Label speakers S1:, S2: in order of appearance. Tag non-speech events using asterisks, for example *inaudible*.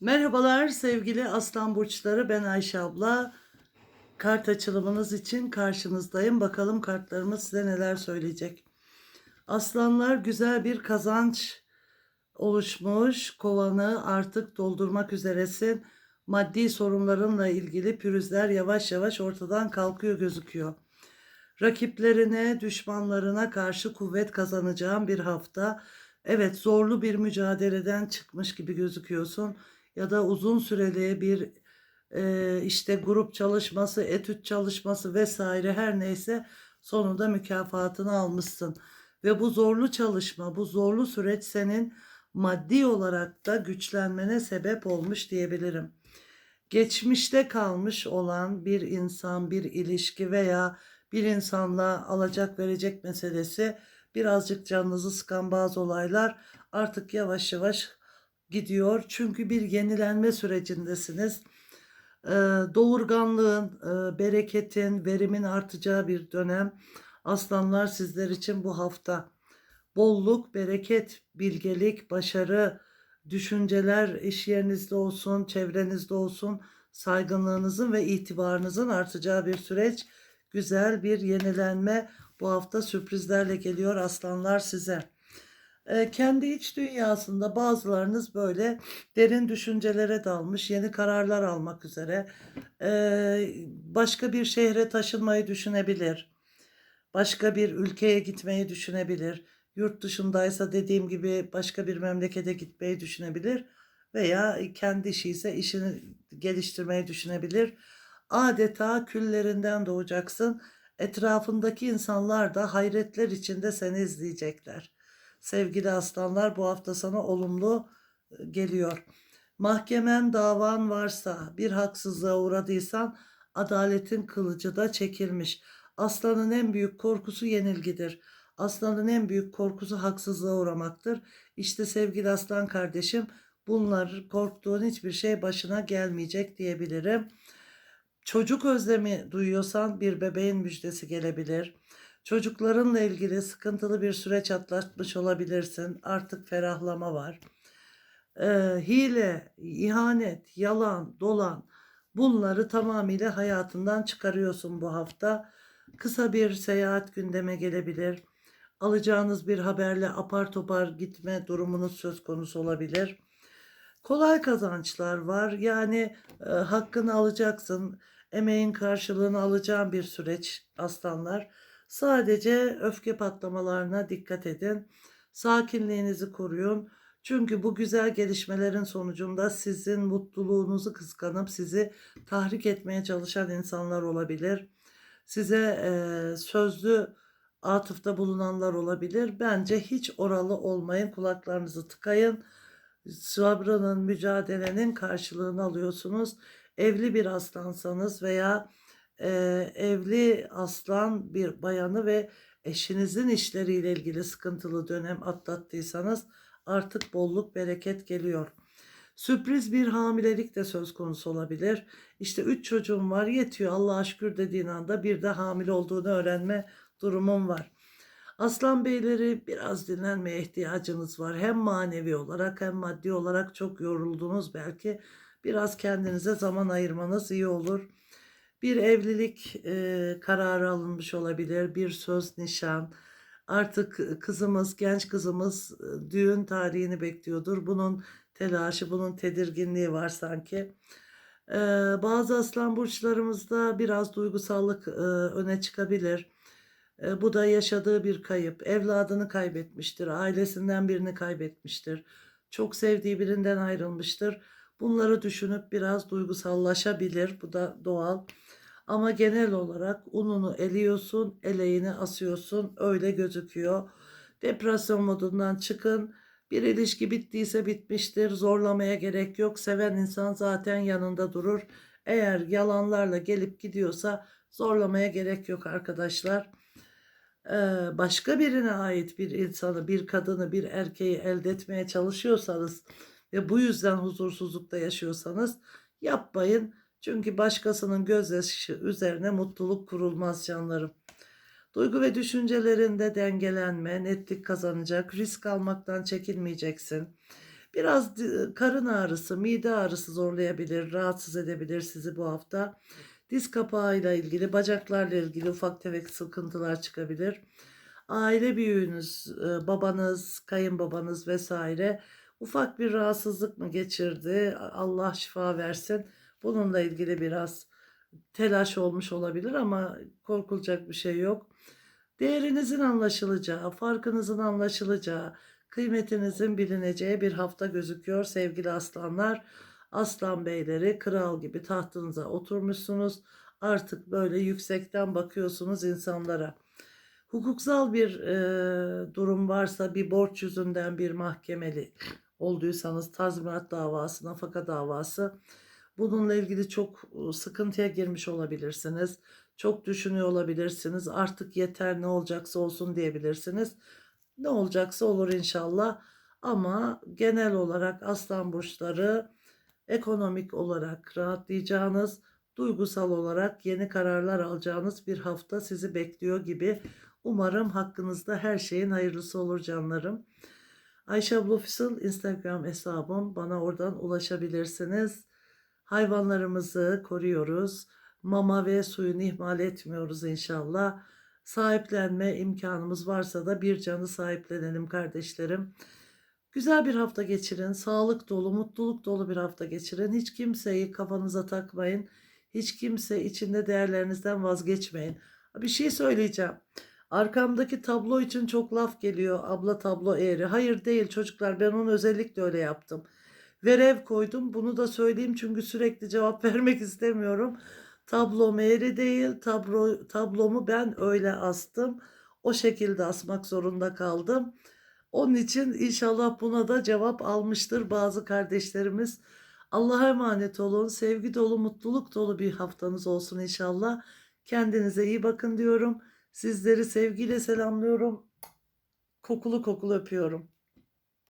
S1: Merhabalar sevgili Aslan Burçları ben Ayşe abla. Kart açılımınız için karşınızdayım. Bakalım kartlarımız size neler söyleyecek. Aslanlar güzel bir kazanç oluşmuş. Kovanı artık doldurmak üzeresin. Maddi sorunlarınla ilgili pürüzler yavaş yavaş ortadan kalkıyor gözüküyor. Rakiplerine, düşmanlarına karşı kuvvet kazanacağın bir hafta. Evet, zorlu bir mücadeleden çıkmış gibi gözüküyorsun ya da uzun süreli bir e, işte grup çalışması, etüt çalışması vesaire her neyse sonunda mükafatını almışsın. Ve bu zorlu çalışma, bu zorlu süreç senin maddi olarak da güçlenmene sebep olmuş diyebilirim. Geçmişte kalmış olan bir insan, bir ilişki veya bir insanla alacak verecek meselesi birazcık canınızı sıkan bazı olaylar artık yavaş yavaş gidiyor. Çünkü bir yenilenme sürecindesiniz. Ee, doğurganlığın, e, bereketin, verimin artacağı bir dönem. Aslanlar sizler için bu hafta. Bolluk, bereket, bilgelik, başarı, düşünceler iş yerinizde olsun, çevrenizde olsun, saygınlığınızın ve itibarınızın artacağı bir süreç. Güzel bir yenilenme bu hafta sürprizlerle geliyor aslanlar size. Ee, kendi iç dünyasında bazılarınız böyle derin düşüncelere dalmış, yeni kararlar almak üzere, ee, başka bir şehre taşınmayı düşünebilir, başka bir ülkeye gitmeyi düşünebilir, yurt dışındaysa dediğim gibi başka bir memlekete gitmeyi düşünebilir veya kendi işi ise işini geliştirmeyi düşünebilir. Adeta küllerinden doğacaksın. Etrafındaki insanlar da hayretler içinde seni izleyecekler. Sevgili aslanlar bu hafta sana olumlu e, geliyor. Mahkemen davan varsa bir haksızlığa uğradıysan adaletin kılıcı da çekilmiş. Aslanın en büyük korkusu yenilgidir. Aslanın en büyük korkusu haksızlığa uğramaktır. İşte sevgili aslan kardeşim bunlar korktuğun hiçbir şey başına gelmeyecek diyebilirim. Çocuk özlemi duyuyorsan bir bebeğin müjdesi gelebilir. Çocuklarınla ilgili sıkıntılı bir süreç atlatmış olabilirsin. Artık ferahlama var. Ee, hile, ihanet, yalan, dolan bunları tamamıyla hayatından çıkarıyorsun bu hafta. Kısa bir seyahat gündeme gelebilir. Alacağınız bir haberle apar topar gitme durumunuz söz konusu olabilir. Kolay kazançlar var. Yani e, hakkını alacaksın. Emeğin karşılığını alacağın bir süreç aslanlar. Sadece öfke patlamalarına dikkat edin. Sakinliğinizi koruyun. Çünkü bu güzel gelişmelerin sonucunda sizin mutluluğunuzu kıskanıp sizi tahrik etmeye çalışan insanlar olabilir. Size e, sözlü atıfta bulunanlar olabilir. Bence hiç oralı olmayın. Kulaklarınızı tıkayın. Sabrının, mücadelenin karşılığını alıyorsunuz. Evli bir aslansanız veya e, evli aslan bir bayanı ve eşinizin işleriyle ilgili sıkıntılı dönem atlattıysanız artık bolluk bereket geliyor. Sürpriz bir hamilelik de söz konusu olabilir. İşte üç çocuğum var yetiyor Allah'a şükür dediğin anda bir de hamile olduğunu öğrenme durumum var. Aslan beyleri biraz dinlenmeye ihtiyacınız var. Hem manevi olarak hem maddi olarak çok yoruldunuz belki. Biraz kendinize zaman ayırmanız iyi olur. Bir evlilik e, kararı alınmış olabilir, bir söz nişan. Artık kızımız, genç kızımız düğün tarihini bekliyordur. Bunun telaşı, bunun tedirginliği var sanki. E, bazı aslan burçlarımızda biraz duygusallık e, öne çıkabilir. E, bu da yaşadığı bir kayıp. Evladını kaybetmiştir, ailesinden birini kaybetmiştir. Çok sevdiği birinden ayrılmıştır. Bunları düşünüp biraz duygusallaşabilir. Bu da doğal. Ama genel olarak ununu eliyorsun, eleğini asıyorsun. Öyle gözüküyor. Depresyon modundan çıkın. Bir ilişki bittiyse bitmiştir. Zorlamaya gerek yok. Seven insan zaten yanında durur. Eğer yalanlarla gelip gidiyorsa zorlamaya gerek yok arkadaşlar. Ee, başka birine ait bir insanı, bir kadını, bir erkeği elde etmeye çalışıyorsanız ve bu yüzden huzursuzlukta yaşıyorsanız yapmayın. Çünkü başkasının gözyaşı üzerine mutluluk kurulmaz canlarım. Duygu ve düşüncelerinde dengelenme, netlik kazanacak, risk almaktan çekinmeyeceksin. Biraz karın ağrısı, mide ağrısı zorlayabilir, rahatsız edebilir sizi bu hafta. Diz kapağıyla ilgili, bacaklarla ilgili ufak tefek sıkıntılar çıkabilir. Aile büyüğünüz, e, babanız, kayınbabanız vesaire ufak bir rahatsızlık mı geçirdi? Allah şifa versin. Bununla ilgili biraz telaş olmuş olabilir ama korkulacak bir şey yok. Değerinizin anlaşılacağı, farkınızın anlaşılacağı, kıymetinizin bilineceği bir hafta gözüküyor sevgili aslanlar. Aslan beyleri kral gibi tahtınıza oturmuşsunuz. Artık böyle yüksekten bakıyorsunuz insanlara. Hukuksal bir e, durum varsa bir borç yüzünden bir mahkemeli olduysanız tazminat davası, nafaka davası bununla ilgili çok e, sıkıntıya girmiş olabilirsiniz. Çok düşünüyor olabilirsiniz. Artık yeter ne olacaksa olsun diyebilirsiniz. Ne olacaksa olur inşallah. Ama genel olarak aslan burçları ekonomik olarak rahatlayacağınız, duygusal olarak yeni kararlar alacağınız bir hafta sizi bekliyor gibi. Umarım hakkınızda her şeyin hayırlısı olur canlarım. Ayşe abla Instagram hesabım. Bana oradan ulaşabilirsiniz. Hayvanlarımızı koruyoruz. Mama ve suyunu ihmal etmiyoruz inşallah. Sahiplenme imkanımız varsa da bir canı sahiplenelim kardeşlerim. Güzel bir hafta geçirin. Sağlık dolu, mutluluk dolu bir hafta geçirin. Hiç kimseyi kafanıza takmayın. Hiç kimse içinde değerlerinizden vazgeçmeyin. Bir şey söyleyeceğim. Arkamdaki tablo için çok laf geliyor. Abla tablo eğri. Hayır değil çocuklar. Ben onu özellikle öyle yaptım. Verev koydum. Bunu da söyleyeyim çünkü sürekli cevap *laughs* vermek istemiyorum. Tablom eğri değil. Tablo, tablomu ben öyle astım. O şekilde asmak zorunda kaldım. Onun için inşallah buna da cevap almıştır bazı kardeşlerimiz. Allah'a emanet olun. Sevgi dolu, mutluluk dolu bir haftanız olsun inşallah. Kendinize iyi bakın diyorum. Sizleri sevgiyle selamlıyorum. Kokulu kokulu öpüyorum.